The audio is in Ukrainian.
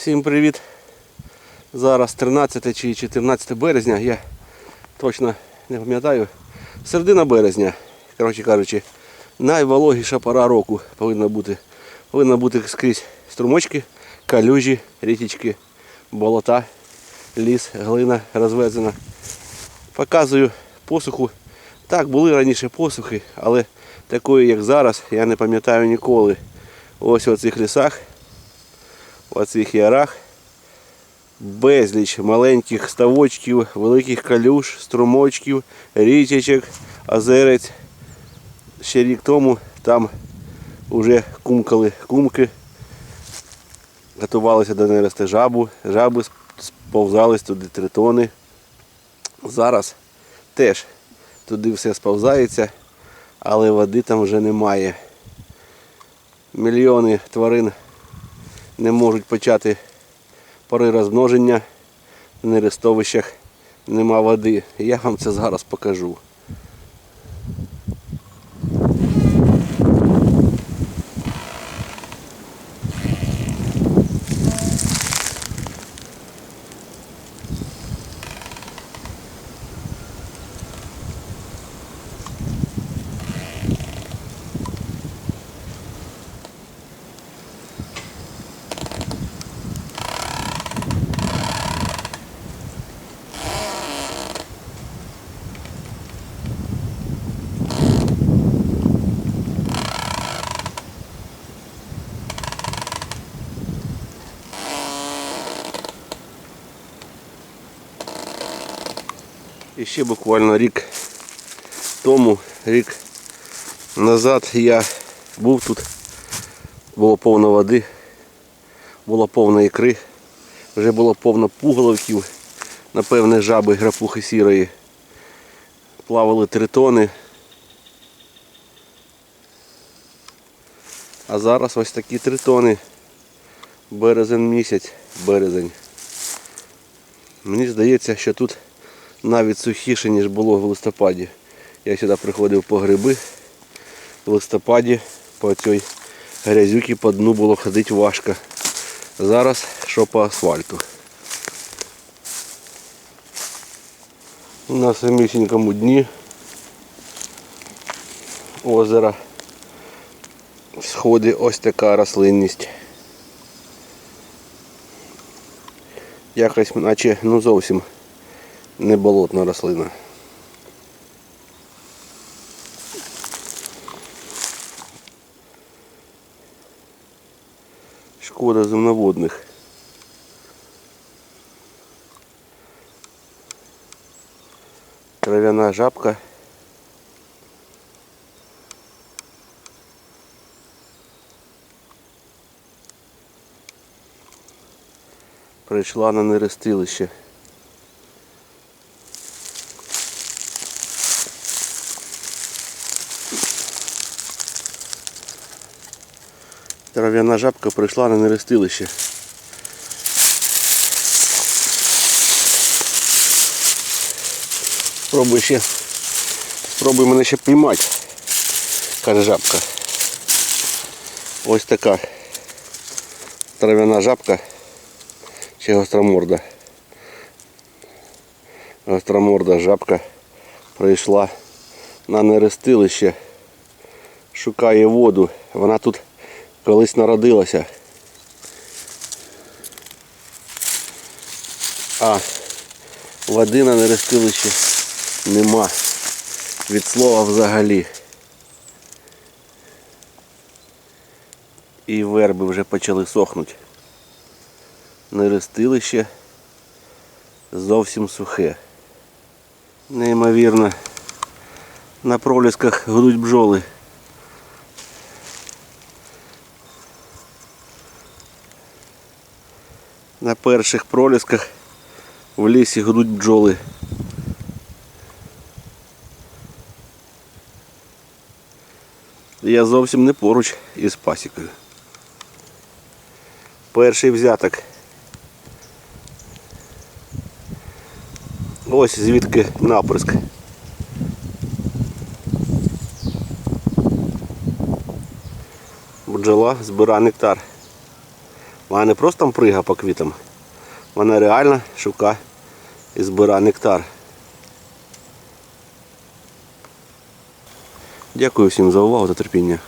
Всім привіт! Зараз 13 чи 14 березня, я точно не пам'ятаю. Середина березня, коротше кажучи, найвологіша пора року повинна бути. Повинна бути скрізь струмочки, калюжі, річечки, болота, ліс, глина розвезена. Показую посуху. Так, були раніше посухи, але такої, як зараз, я не пам'ятаю ніколи. Ось у цих лісах в оцих ярах безліч маленьких ставочків, великих калюш, струмочків, річечок, озерець. Ще рік тому там вже кумкали кумки, готувалися до нерести жабу, жаби сповзались туди тритони. Зараз теж туди все сповзається, але води там вже немає. Мільйони тварин не можуть почати пори розмноження в нерестовищах нема води. Я вам це зараз покажу. І ще буквально рік тому, рік назад я був тут, було повно води, було повно ікри, вже було повно пуголовків, напевне, жаби грапухи сірої. Плавали тритони. А зараз ось такі тритони. Березень місяць, березень. Мені здається, що тут навіть сухіше, ніж було в листопаді. Я сюди приходив по гриби. В листопаді по цій грязюці по дну було ходити важко. Зараз що по асфальту. На самісінькому дні озера сходить ось така рослинність. Якось наче ну зовсім не болотна рослина. Шкода земноводних. Трав'яна жабка. Прийшла на нерестилище. Трав'яна жабка прийшла на нерестилище. Спробуй ще. Спробуй мене ще піймати, каже жабка. Ось така трав'яна жабка чи гостроморда. Гостроморда жабка прийшла на нерестилище, шукає воду. Вона тут колись народилася. А води на нерестилищі нема. Від слова взагалі. І верби вже почали сохнути. Нерестилище зовсім сухе. Неймовірно. На пролісках гудуть бджоли. На перших пролісках в лісі гудуть бджоли. Я зовсім не поруч із пасікою. Перший взяток. Ось звідки наприск. Бджола збира нектар. Вона не просто там прига по квітам. Вона реально шукає і збирає нектар. Дякую всім за увагу та терпіння.